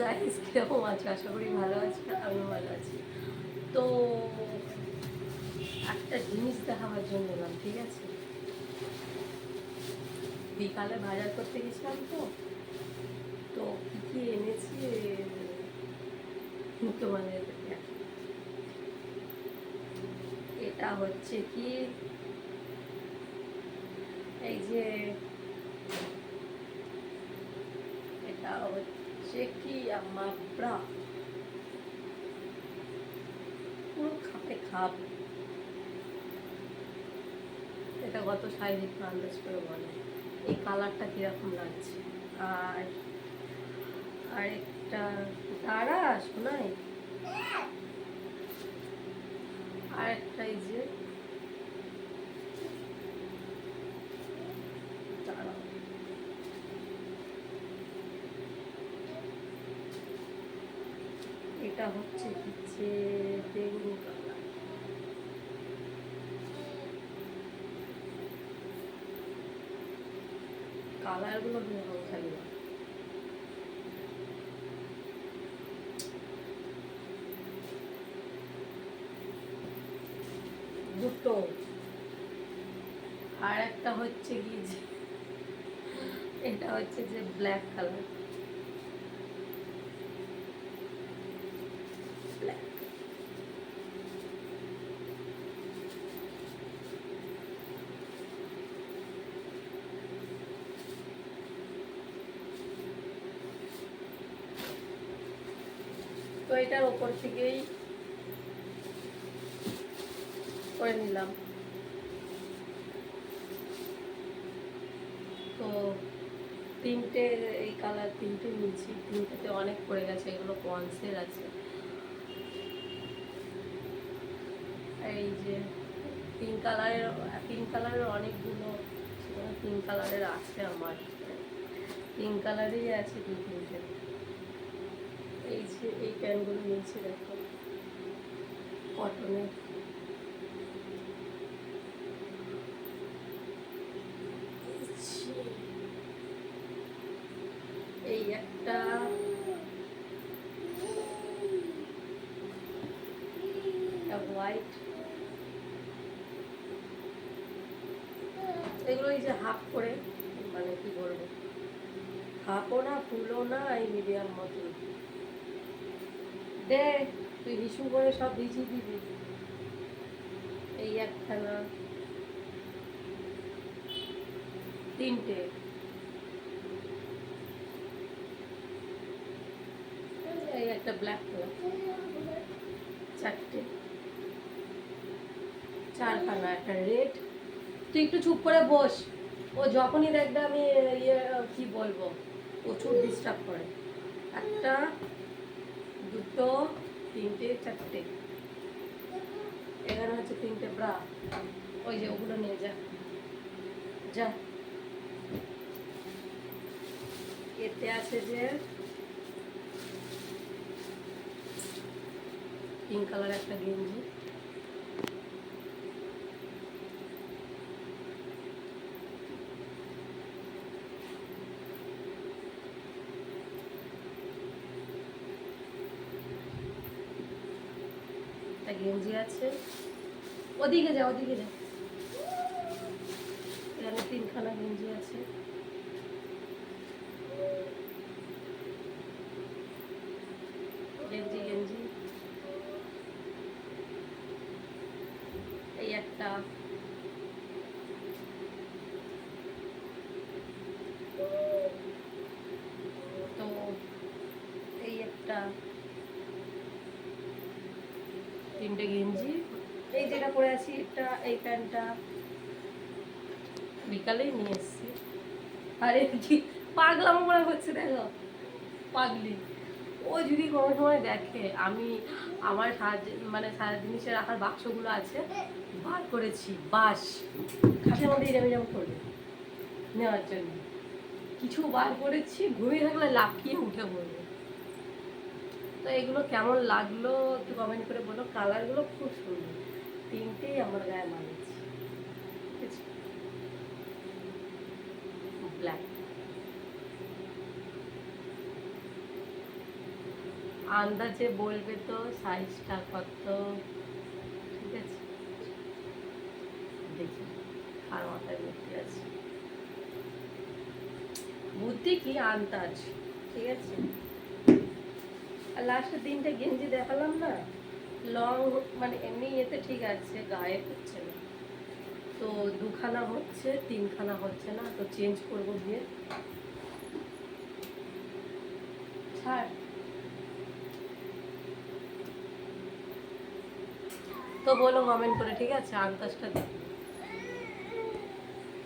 Guys কীরকম আছো? আশা করি ভালো আছো, আমিও ভালো আছি। তো একটা জিনিস দেখাবার জন্য এলাম, ঠিক আছে? বিকালে বাজার করতে গেছিলাম তো তো কি কি এনেছি? তোমাদের এটা হচ্ছে কি? এই যে, এটা হচ্ছে কি আমার ব্রা পুরো খাপে খাপ? এটা গত শারীরিক আন্দাজ করে বলে। এই কালারটা কীরকম লাগছে? আর আরেকটা দাঁড়া শোনাই আরেকটা এই যে দাঁড়াও এটা হচ্ছে বেগুনি কালার কালারগুলো ভালো থাকবে দুটো। আর একটা হচ্ছে কি যে এটা হচ্ছে যে ব্ল্যাক কালার ব্ল্যাক তো এটার ওপর থেকেই করে নিলাম। তো তিনটে, এই কালার তিনটে নিয়েছি। তিনটেতে অনেক পড়ে গেছে, এগুলো পন্সের আছে। এই যে পিঙ্ক কালারের পিঙ্ক কালারের অনেকগুলো পিঙ্ক কালারের আছে আমার। পিঙ্ক কালারই আছে দু তিনটে। এই যে এই প্যান্টগুলো নিয়েছি, দেখো। কটনের এই একটা। হোয়াইট এগুলো এই যে হাফ করে মানে কি বলব? হাফও না ফুলও না, এই মিডিয়াম মতন দে, তুই হিসু করে সব ভিজিয়ে দিবি। এই একখানা। তিনটে। এই একটা ব্ল্যাক কালার চারটে। চারখানা, একটা রেড তুই একটু চুপ করে বস। ও যখনই দেখবে আমি ইয়ে কি বলব? প্রচুর ডিস্টার্ব করে। একটা দুটো, তিনটে, চারটে। এখানে হচ্ছে তিনটে, ব্রা। ওই যে ওগুলো নিয়ে যা। যা। এতে আছে যে পিঙ্ক কালার একটা গেঞ্জি। গেঞ্জি আছে। ওদিকে যা ওদিকে যা। তিনখানা গেঞ্জি আছে। গেঞ্জি গেঞ্জি। এই একটা। তো এই একটা। তিনটে গেঞ্জি। এই যেটা পরে আছি এটা এই প্যান্টটা। বিকালেই নিয়ে এসছি। আরে কি পাগলাম মনে হচ্ছে দেখো। পাগলি। ও যদি কোনো সময় দেখে আমি আমার সারা মানে সারা জিনিসের রাখার বাক্সগুলো আছে বার করেছি বাস। খাটের মধ্যে এরম এরম করবে নেওয়ার জন্য। কিছু বার করেছি ঘুমিয়ে থাকলে লাফিয়ে উঠে পড়বে। এগুলো কেমন লাগল একটু কমেন্ট করে বলো। কালারগুলো খুব সুন্দর। তিনটেই আমার গায়ে মানেছে ব্ল্যাক আন্দাজে বলবে তো সাইজটা কত? ঠিক আছে? দেখি। আর মাথায় বুদ্ধি আছে। বুদ্ধি কি? আন্দাজ। ঠিক আছে? আর লাস্টের দিনটা গেঞ্জি দেখালাম না? লং মানে এমনি এতে ঠিক আছে, গায়ে হচ্ছে না। তো দুখানা হচ্ছে, তিনখানা হচ্ছে না, তো চেঞ্জ করব দিয়ে ছাড়। তো বলো কমেন্ট করে, ঠিক আছে? আন্দাজটা দেখো।